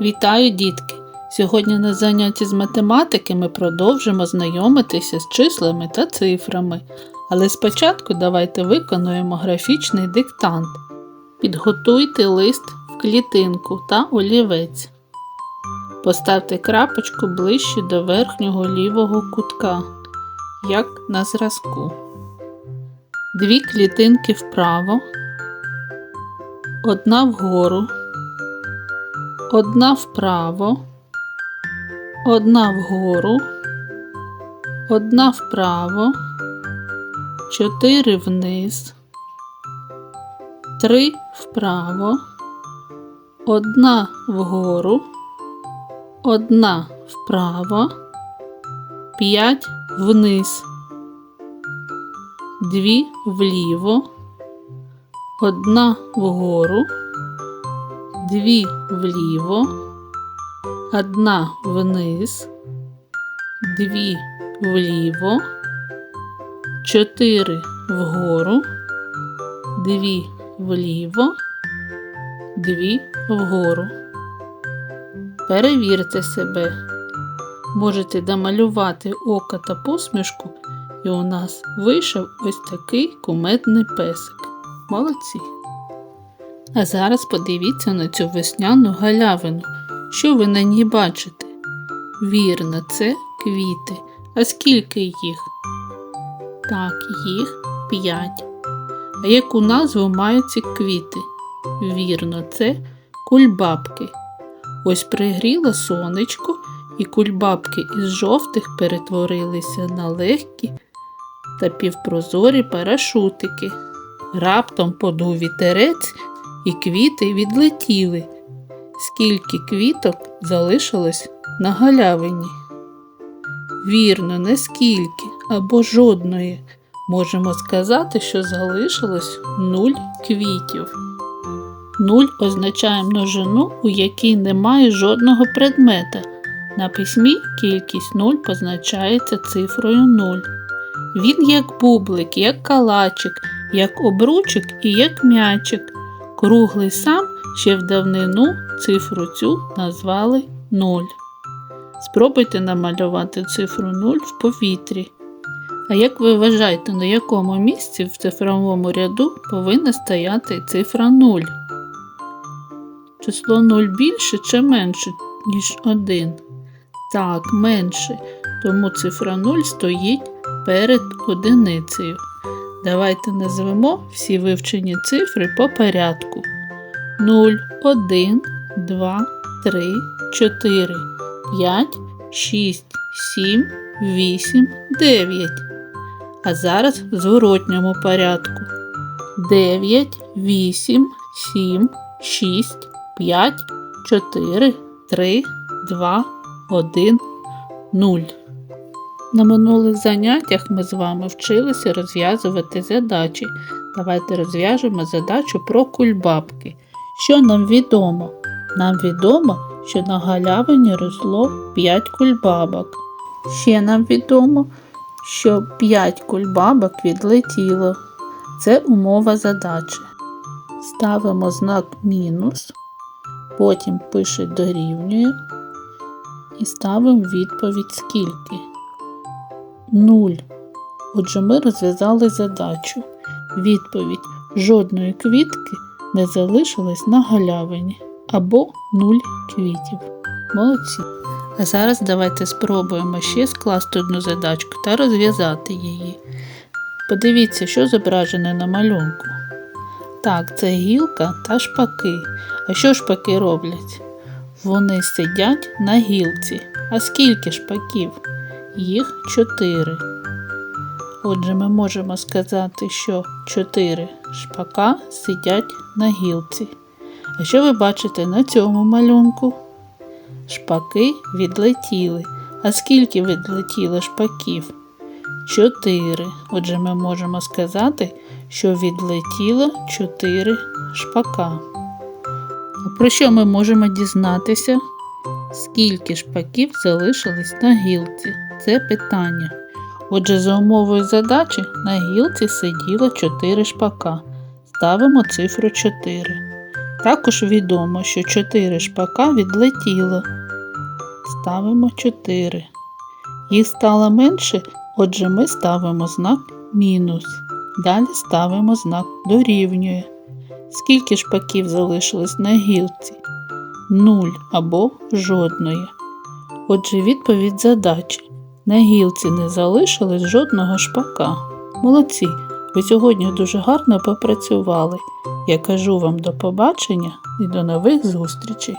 Вітаю, дітки! Сьогодні на занятті з математики ми продовжимо знайомитися з числами та цифрами. Але спочатку давайте виконуємо графічний диктант. Підготуйте лист в клітинку та олівець. Поставте крапочку ближче до верхнього лівого кутка, як на зразку. Дві клітинки вправо, одна вгору одна вправо, одна вгору, одна вправо, чотири вниз, три вправо, одна вгору, одна вправо, п'ять вниз, дві вліво, одна вгору дві вліво, одна вниз, дві вліво, чотири вгору, дві вліво, дві вгору. Перевірте себе. Можете домалювати око та посмішку, і у нас вийшов ось такий кумедний песик. Молодці! А зараз подивіться на цю весняну галявину. Що ви на ній бачите? Вірно, це квіти. А скільки їх? Так, їх п'ять. А яку назву мають ці квіти? Вірно, це кульбабки. Ось пригріло сонечко, і кульбабки із жовтих перетворилися на легкі та півпрозорі парашутики. Раптом подув вітерець і квіти відлетіли. Скільки квіток залишилось на галявині? Вірно, не скільки або жодної. Можемо сказати, що залишилось нуль квітів. Нуль означає множину, у якій немає жодного предмета. На письмі кількість нуль позначається цифрою 0. Він як бублик, як калачик, як обручик і як м'ячик. Круглий сам ще в давнину цифру цю назвали 0. Спробуйте намалювати цифру 0 в повітрі. А як ви вважаєте, на якому місці в цифровому ряду повинна стояти цифра 0? Число 0 більше чи менше, ніж 1? Так, менше, тому цифра 0 стоїть перед одиницею. Давайте назвемо всі вивчені цифри по порядку. 0, 1, 2, 3, 4, 5, 6, 7, 8, 9. А зараз в зворотньому порядку. 9, 8, 7, 6, 5, 4, 3, 2, 1, 0. На минулих заняттях ми з вами вчилися розв'язувати задачі. Давайте розв'яжемо задачу про кульбабки. Що нам відомо? Нам відомо, що на галявині росло 5 кульбабок. Ще нам відомо, що 5 кульбабок відлетіло. Це умова задачі. Ставимо знак мінус, потім пише дорівнює і ставимо відповідь скільки. 0. Отже, ми розв'язали задачу. Відповідь жодної квітки не залишилось на галявині або 0 квітів. Молодці. А зараз давайте спробуємо ще скласти одну задачку та розв'язати її. Подивіться, що зображене на малюнку. Так, це гілка та шпаки. А що шпаки роблять? Вони сидять на гілці. А скільки шпаків? Їх чотири. Отже, ми можемо сказати, що чотири шпака сидять на гілці. А що ви бачите на цьому малюнку? Шпаки відлетіли. А скільки відлетіло шпаків? Чотири. Отже, ми можемо сказати, що відлетіло чотири шпака. Про що ми можемо дізнатися? Скільки шпаків залишилось на гілці? Це питання. Отже, за умовою задачі на гілці сиділо 4 шпака. Ставимо цифру 4. Також відомо, що 4 шпака відлетіло. Ставимо 4. Їх стало менше, отже ми ставимо знак мінус. Далі ставимо знак дорівнює. Скільки шпаків залишилось на гілці? Нуль або жодної. Отже, відповідь задачі. На гілці не залишилось жодного шпака. Молодці! Ви сьогодні дуже гарно попрацювали. Я кажу вам до побачення і до нових зустрічей.